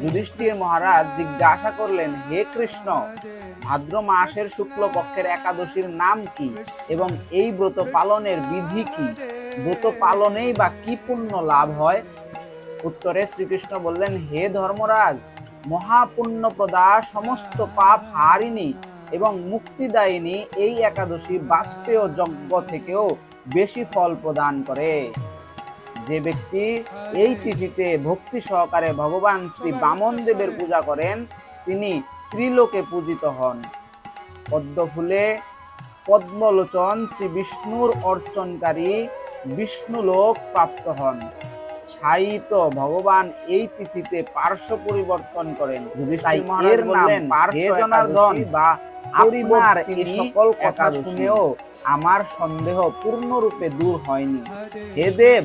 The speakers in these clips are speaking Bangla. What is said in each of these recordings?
যুধিষ্ঠির মহারাজ জিজ্ঞাসা করলেন, হে কৃষ্ণ, ভাদ্র মাসের শুক্লপক্ষের একাদশীর নাম কি এবং এই ব্রত পালনের বিধি কি? ব্রত পালনেই বা কি পুণ্য লাভ হয়? উত্তরে শ্রীকৃষ্ণ বললেন, হে ধর্মরাজ, মহাপুণ্য প্রদা সমস্ত পাপ হারিণী এবং মুক্তিদায়িনী এই একাদশী বাষ্পেয় যজ্ঞ থেকেও বেশি ফল প্রদান করে। যে ব্যক্তি এই তিথিতে ভক্তি সহকারে ভগবান শ্রী বামন দেবের পূজা করেন তিনি ত্রিলোকে পূজিত হন। পদ্ম ফুলে পদ্মলোচন শ্রী বিষ্ণুর অর্চনকারী বিষ্ণুলোক প্রাপ্ত হন। সাহিত্য ভগবান এই তিথিতে পার্শ্ব পরিবর্তন করেন। বা এই সকল কথা শুনেও আমার সন্দেহ পূর্ণরূপে দূর হয়নি। হে দেব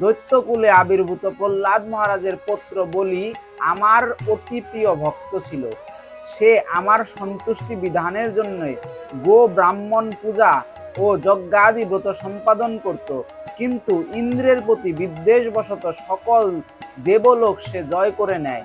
দৈত্যকুলে আবির্ভূত প্রহ্লাদ মহারাজের পুত্র বলি আমার অতি প্রিয় ভক্ত ছিল। সে আমার সন্তুষ্টি বিধানের জন্য গো ব্রাহ্মণ পূজা ও যজ্ঞাদি ব্রত সম্পাদন করত। কিন্তু ইন্দ্রের প্রতি বিদ্বেষবশত সকল দেবলোক সে জয় করে নেয়।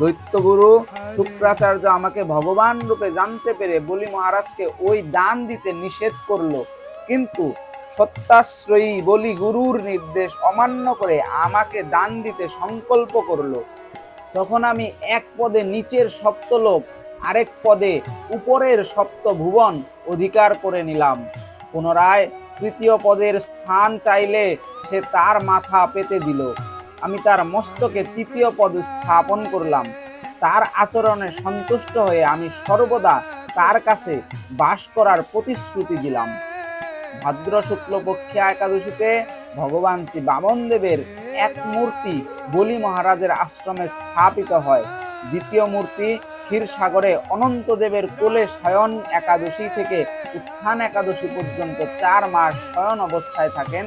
দৈত্যগুরু শুক্রাচার্য আমাকে ভগবান রূপে জানতে পেরে বলি মহারাজকে, ওই দান দিতে নিষেধ করল। কিন্তু সত্যাশ্রয়ী বলি গুরুর নির্দেশ অমান্য করে আমাকে দান দিতে সংকল্প করল। তখন আমি এক পদে নিচের সপ্তলোক, আরেক পদে উপরের সপ্ত ভুবন অধিকার করে নিলাম। পুনরায় তৃতীয় পদের স্থান চাইলে সে তার মাথা পেতে দিল। আমি তার মস্তকে তৃতীয় পদ স্থাপন করলাম। তার আচরণে সন্তুষ্ট হয়ে আমি সর্বদা তার কাছে বাস করার প্রতিশ্রুতি দিলাম। ভাদ্র শুক্লপক্ষে একাদশীতে ভগবান শ্রী বামন দেবের এক মূর্তি বলি মহারাজের আশ্রমে স্থাপিত হয়। দ্বিতীয় মূর্তি ক্ষীরসাগরে অনন্ত দেবের কোলে শয়ন একাদশী থেকে উত্থান একাদশী পর্যন্ত চার মাস শয়ন অবস্থায় থাকেন।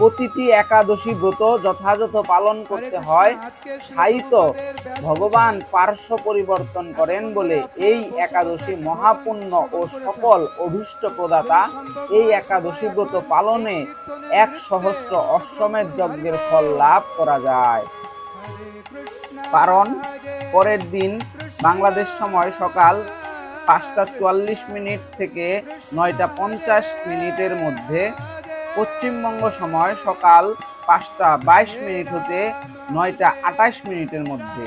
প্রতিটি একাদশী ব্রত যথাযথ পালন করতে হয়। সাহিত্য ভগবান পার্শ্ব পরিবর্তন করেন বলে এই একাদশী মহাপুণ্য ও সকল অভীষ্ট প্রদাতা এই একাদশী ব্রত পালনে এক সহস্র অশ্বমেধ যজ্ঞের ফল লাভ করা যায়। কারণ পরের দিন বাংলাদেশ সময় সকাল পাঁচটা চুয়াল্লিশ মিনিট থেকে নয়টা পঞ্চাশ মিনিটের মধ্যে পশ্চিমবঙ্গ সময় সকাল পাঁচটা বাইশ মিনিট হতে নয়টা আটাইশ মিনিটের মধ্যে।